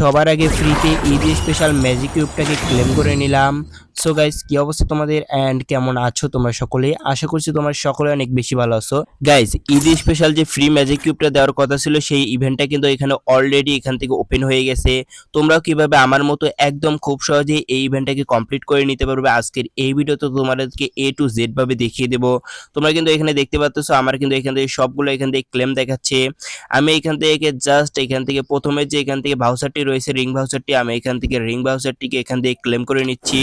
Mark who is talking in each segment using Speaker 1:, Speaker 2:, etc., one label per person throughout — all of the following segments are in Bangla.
Speaker 1: সবার আগে ফ্রিতে ঈদ স্পেশাল ম্যাজিক কিউবটাকে ক্লেম করে নিলাম। সো গাইস কি অবস্থা তোমাদের? অ্যান্ড কেমন আছো তোমরা সকলে? আশা করছি তোমরা সকলে অনেক বেশি ভালো আছো। গাইস ঈদ স্পেশাল যে ফ্রি ম্যাজিক কিউবটা দেওয়ার কথা ছিল, সেই ইভেন্টটা কিন্তু এখানে অলরেডি এখান থেকে ওপেন হয়ে গেছে। তোমরাও কীভাবে আমার মতো একদম খুব সহজে এই ইভেন্টটাকে কমপ্লিট করে নিতে পারবে, আজকের এই ভিডিওতে তোমাদেরকে এ টু জেড ভাবে দেখিয়ে দেবো। তোমরা কিন্তু এখানে দেখতে পাচ্ছ আমার কিন্তু এখান থেকে সবগুলো এখান থেকে ক্লেম দেখাচ্ছে। আমি এখান থেকে জাস্ট এখান থেকে প্রথমে যে এখান থেকে ভাউচারটি রয়েছে রিং ভাউচারটি আমি এখান থেকে রিং ভাউচারটিকে এখান থেকে ক্লেম করে নিচ্ছি।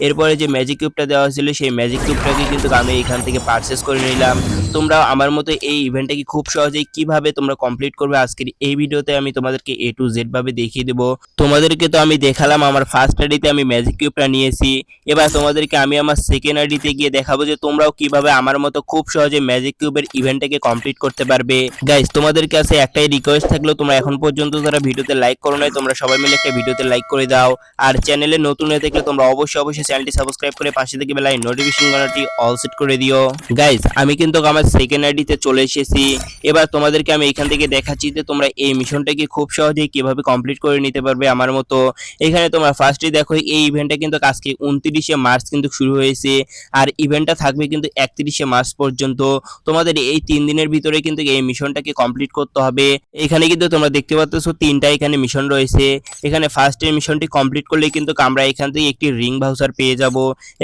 Speaker 1: এরপরে যে ম্যাজিক কিউবটা দেওয়া হয়েছিল, সেই ম্যাজিক কিউবটাকে কিন্তু আমি এখান থেকে পারচেস করে নিলাম। তোমরা আমার মতো এই ইভেন্টটাকে খুব সহজেই কীভাবে তোমরা কমপ্লিট করবে আজকের এই ভিডিওতে আমি তোমাদেরকে এ টু জেড ভাবে দেখিয়ে দেবো। তোমাদেরকে তো আমি দেখালাম, আমার ফার্স্ট আইডিতে আমি ম্যাজিক কিউবটা নিয়েছি। এবার তোমাদেরকে আমি আমার সেকেন্ড আইডিতে গিয়ে দেখাবো যে তোমরাও কীভাবে আমার মতো খুব সহজে ম্যাজিক কিউবের ইভেন্টটাকে কমপ্লিট করতে পারবে। গাইজ তোমাদের কাছে একটাই রিকোয়েস্ট থাকল, তোমরা এখন পর্যন্ত যারা ভিডিওতে লাইক করো নাই, তোমরা সবাই মিলে একটা ভিডিওতে লাইক করে দাও। আর চ্যানেলে নতুন হয়ে থাকলে তোমরা অবশ্যই অবশ্যই চ্যানেলটি সাবস্ক্রাইব করে পাশে থেকে বেলায় নোটিফিকেশন ঘন্টাটি অল সেট করে দিও। গাইস আমি কিন্তু আমার সেকেন্ড আইডিতে চলে এসেছি। এবার তোমাদেরকে আমি এখান থেকে দেখাচ্ছি যে তোমরা এই মিশনটাকে খুব সহজেই কীভাবে কমপ্লিট করে নিতে পারবে আমার মতো। এখানে তোমরা ফার্স্টে দেখো, এই ইভেন্টটা কিন্তু আজকে উনত্রিশে মার্চ কিন্তু শুরু হয়েছে। আর ইভেন্টটা থাকবে কিন্তু একত্রিশে মার্চ পর্যন্ত। তোমাদের এই তিন দিনের ভিতরে কিন্তু এই মিশনটাকে কমপ্লিট করতে হবে। এখানে কিন্তু তোমরা দেখতে পাচ্ছ তিনটা এখানে মিশন রয়েছে। এখানে ফার্স্ট এর মিশনটি কমপ্লিট করলে কিন্তু আমরা এখান থেকে একটি রিং ভাউচার পেয়ে যাব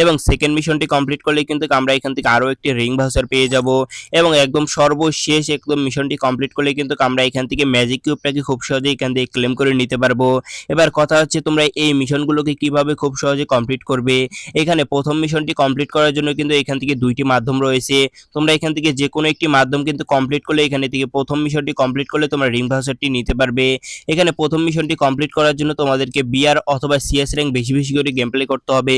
Speaker 1: এবং সেকেন্ড মিশনটি কমপ্লিট করলে কিন্তু আমরা এখান থেকে আরও একটি রিং ভাউচার পেয়ে যাব এবং একদম সর্বশেষ একদম মিশনটি কমপ্লিট করলে কিন্তু আমরা এখান থেকে ম্যাজিক কিউবটাকে খুব সহজে এখান থেকে ক্লেম করে নিতে পারব। এবার কথা হচ্ছে তোমরা এই মিশনগুলোকে কীভাবে খুব সহজে কমপ্লিট করবে? এখানে প্রথম মিশনটি কমপ্লিট করার জন্য কিন্তু এখান থেকে দুইটি মাধ্যম রয়েছে। তোমরা এখান থেকে যে কোনো একটি মাধ্যম কিন্তু কমপ্লিট করলে এখানে থেকে প্রথম মিশনটি কমপ্লিট করলে তোমরা রিং ভাউচারটি নিতে পারবে। এখানে প্রথম মিশনটি কমপ্লিট করার জন্য তোমাদেরকে বিআর অথবা সিএস র্যাঙ্ক বেশি বেশি করে গেম প্লে করতে হবে।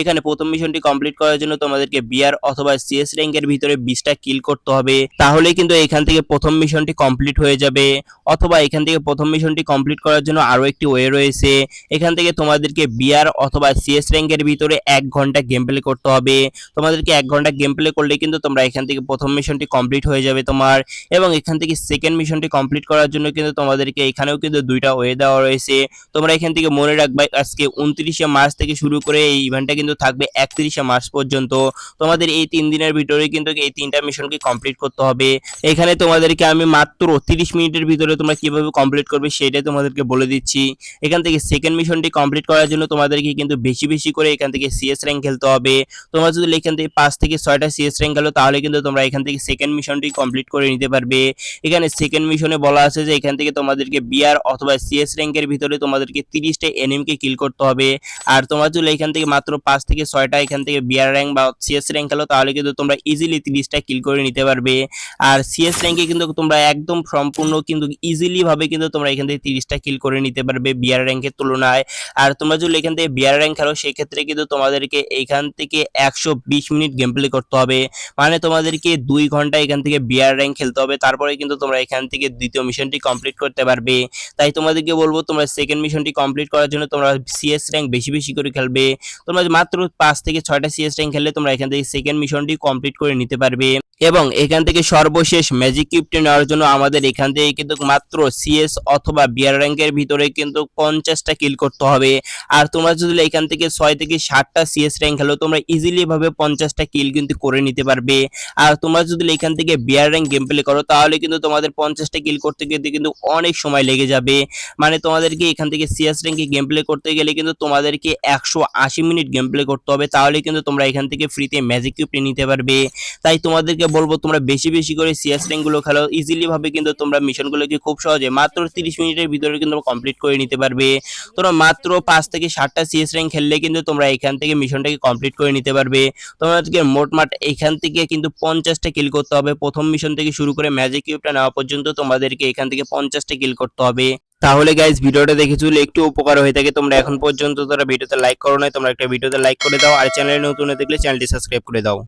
Speaker 1: এখানে প্রথম মিশনটি কমপ্লিট করার জন্য তোমাদেরকে বিআর অথবা সিএস র্যাঙ্কের ভিতরে বিশটা কিল করতে হবে। তাহলে কিন্তু এখান থেকে প্রথম মিশনটি কমপ্লিট হয়ে যাবে। অথবা এখান থেকে প্রথম মিশনটি কমপ্লিট করার জন্য আরও একটি ওয়ে রয়েছে। এখান থেকে তোমাদেরকে বিআর অথবা সিএস র্যাঙ্কের ভিতরে এক ঘণ্টা গেম প্লে করতে হবে। তোমাদেরকে এক ঘণ্টা গেম প্লে করলে কিন্তু তোমরা এখান থেকে প্রথম মিশনটি কমপ্লিট হয়ে যাবে তোমার। এবং এখান থেকে সেকেন্ড মিশনটি কমপ্লিট করার জন্য কিন্তু তোমাদেরকে এখানেও কিন্তু দুইটা ওয়ে দেওয়া রয়েছে। তোমরা এখান থেকে মনে রাখবে আজকে উনত্রিশে মার্চ থেকে শুরু করে এই ইভেন্টটা কিন্তু থাকবে একত্রিশে মার্চ পর্যন্ত। তোমাদের এই তিন দিনের ভিতরে কিন্তু এই তিনটা মিশনকে কমপ্লিট করতে হবে। এখানে তোমাদেরকে আমি মাত্র তিরিশ মিনিটের ভিতরে তোমরা কীভাবে কমপ্লিট করবে সেটাই তোমাদেরকে বলে দিচ্ছি। এখান থেকে সেকেন্ড মিশনটি কমপ্লিট করার জন্য তোমাদেরকে কিন্তু বেশি বেশি করে এখান থেকে সিএস র্যাঙ্ক খেলতে হবে। তোমরা যদি এখান থেকে পাঁচ থেকে ছয়টা সিএস র্যাঙ্ক গেলো তাহলে কিন্তু তোমরা এখান থেকে সেকেন্ড মিশনটি কমপ্লিট করে নিতে পারবে। এখানে সেকেন্ড মিশনে বলা আছে যে এখান থেকে তোমাদেরকে বিআর অথবা সিএস র্যাঙ্কের ভিতরে তোমাদেরকে তিরিশটা এনিমকে কিল করতে হবে। আর তোমরা যদি এখান থেকে মাত্র পাঁচ থেকে ছয়টা এখান থেকে বিআর র্যাঙ্ক বা সিএস র্যাঙ্ক খেলো, তাহলে কিন্তু তোমরা ইজিলি তিরিশটা কিল করে নিতে পারবে। আর সিএস র্যাঙ্কে কিন্তু তোমরা একদম সম্পূর্ণ কিন্তু ইজিলি ভাবে কিন্তু তোমরা এখান থেকে তিরিশটা কিল করে নিতে পারবে বিআর র্যাঙ্কের তুলনায়। আর তোমরা যদি এখান থেকে বিআর র্যাঙ্ক খেলো, সেক্ষেত্রে কিন্তু তোমাদেরকে এখান থেকে একশো বিশ মিনিট গেম প্লে করতে হবে। মানে তোমাদেরকে দুই ঘণ্টা এখান থেকে বিআর র্যাঙ্ক খেলতে হবে, তারপরে কিন্তু তোমরা এখান থেকে দ্বিতীয় মিশনটি কমপ্লিট করতে পারবে। তাই তোমাদেরকে বলব, তোমরা সেকেন্ড মিশনটি কমপ্লিট করার জন্য তোমরা সিএস র্যাঙ্ক বেশি বেশি করে খেলবে। তোমরা মাত্র পাঁচ থেকে ছয়টা সিএস র্যাঙ্ক খেললে তোমরা এখান থেকে সেকেন্ড মিশনটি কমপ্লিট করে নিতে পারবে। এবং এখান থেকে সর্বশেষ ম্যাজিক কিউবটি নেওয়ার জন্য আমাদের এখান থেকে কিন্তু মাত্র সিএস অথবা বিয়ার র্যাঙ্কের ভিতরে কিন্তু পঞ্চাশটা কিল করতে হবে। আর তোমরা যদি এখান থেকে ছয় থেকে ষাটটা সিএস র্যাঙ্ক খেলো, তোমরা ইজিলি ভাবে পঞ্চাশটা কিল কিন্তু করে নিতে পারবে। আর তোমরা যদি এখান থেকে বিয়ার র্যাঙ্ক গেম প্লে করো, তাহলে কিন্তু তোমাদের পঞ্চাশটা কিল করতে গেলে কিন্তু অনেক সময় লেগে যাবে। মানে তোমাদেরকে এখান থেকে সিএস র্যাঙ্কে গেম প্লে করতে গেলে কিন্তু তোমাদেরকে একশো আশি মিনিট গেম প্লে করতে হবে। তাহলে কিন্তু তোমরা এখান থেকে ফ্রিতে ম্যাজিক কিউবটি নিতে পারবে। তাই তোমাদেরকে বলব, তোমরা বেশি বেশি করে সিএস র্যাঙ্কগুলো খেলো। ইজিলি ভাবে কিন্তু তোমরা মিশনগুলোকে খুব সহজে, মাত্র তিরিশ মিনিটের ভিতরে কিন্তু কমপ্লিট করে নিতে পারবে। তোমরা মাত্র পাঁচ থেকে সাতটা সিএস র্যাঙ্ক খেললে কিন্তু তোমরা এখান থেকে মিশনটাকে কমপ্লিট করে নিতে পারবে। তোমাদেরকে মোটমাট এখান থেকে কিন্তু পঞ্চাশটা কিল করতে হবে। প্রথম মিশন থেকে শুরু করে ম্যাজিক কিউবটা নেওয়া পর্যন্ত তোমাদেরকে এখান থেকে পঞ্চাশটা কিল করতে হবে। তাহলে গাইজ ভিডিওটা দেখে একটু উপকার হয়ে থাকে। তোমরা এখন পর্যন্ত তোমরা ভিডিওতে লাইক করো না তোমরা একটা ভিডিওতে লাইক করে দাও। আর চ্যানেলে নতুন হয়ে দেখলে চ্যানেলটি সাবস্ক্রাইব করে দাও।